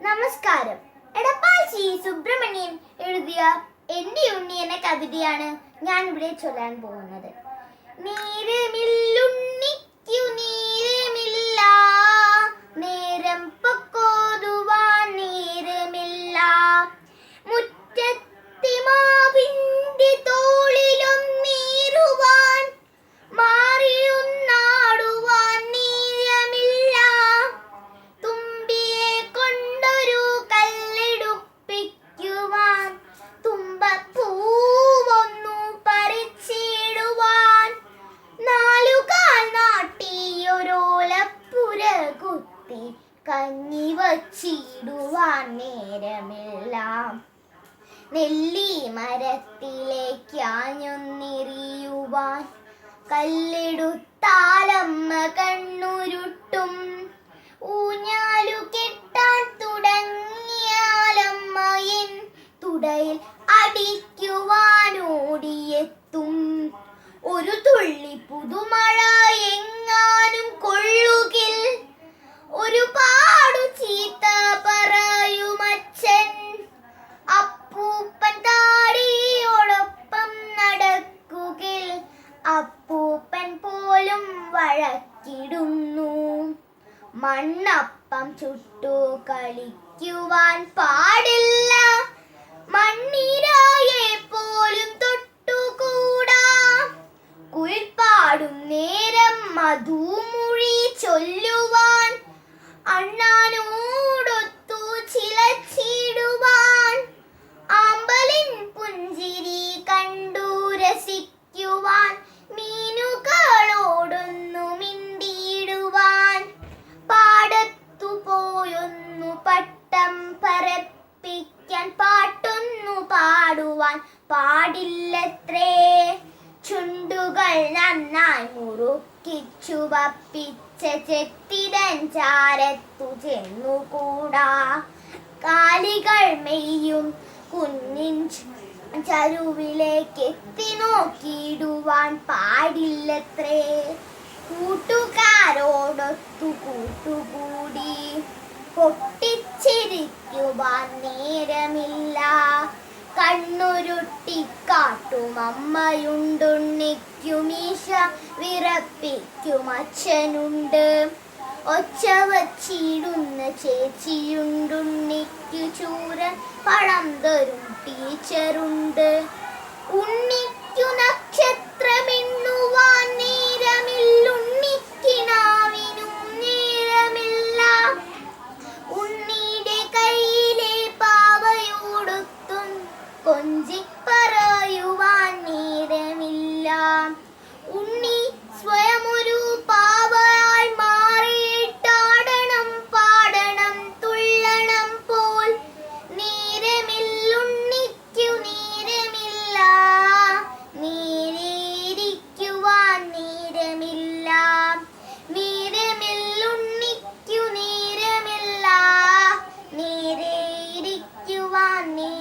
നമസ്കാരം. എടപ്പാൾ സി സുബ്രഹ്മണ്യൻ എഴുതിയ എന്റെ ഉണ്ണി എന്ന കവിതയാണ് ഞാൻ ഇവിടെ ചൊല്ലാൻ പോകുന്നത്. നീരമില്ലുണ്ണിക്കു നീരമില്ല കഞ്ഞി വച്ചിടുവാൻ നേരമെല്ലാം നെല്ലി മരത്തിലേക്കാഞ്ഞൊന്നെറിയുവാൻ കല്ലെടുത്താലമ്മ കണ്ണുരുട്ടും ഊഞ്ഞാലു കെട്ടാൻ തുടങ്ങിയാലമ്മയൻ തുടയിൽ അടിക്കുവാനോടിയെത്തും ഒരു തുള്ളി പുതുമഴ അപ്പൂപ്പൻ പോലും വഴക്കിടുന്നു. മണ്ണപ്പം ചുട്ടു കളിക്കുവാൻ പാടില്ല. മണ്ണിരായെ പാടുവാൻ പാടില്ലത്രേ. ചുണ്ടുകൾ നന്നായി മുറുക്കിച്ചു വപ്പിച്ച ചെത്തിടൻ ചാരത്തു ചെന്നുകൂടാ. കാലികൾ മെയ്യും കുഞ്ഞിൻ ചരുവിലേക്ക് എത്തി നോക്കിയിടുവാൻ പാടില്ലത്രേ. കൂട്ടുകാരോടൊത്തു കൂട്ടുകൂടി പൊട്ടിച്ചിരിക്കുവാൻ നേരമില്ല. കണ്ണുരുട്ടിക്കാട്ടും അമ്മയുണ്ടുണ്ണിക്കുമീശ വിറപ്പിക്കും. അച്ഛനുണ്ട്. ഒച്ച വച്ചിടുന്ന ചേച്ചിയുണ്ടുണ്ണിക്കു ചൂരൻ പഴം തരും. ടീച്ചറുണ്ട്. പറയുവാൻ നേരമില്ല. ഉണ്ണി സ്വയമൊരു പാവയായി മാറിയിട്ടാടണം പാടണം തുള്ളണം പോൽ. നേരമില്ലുണ്ണിക്കു നേരമില്ല. നേരെയിരിക്കുവാൻ നേരമില്ല. നേരമില്ലുണ്ണിക്കു നേരമില്ല. നേരെയിരിക്കുവാൻ നേരം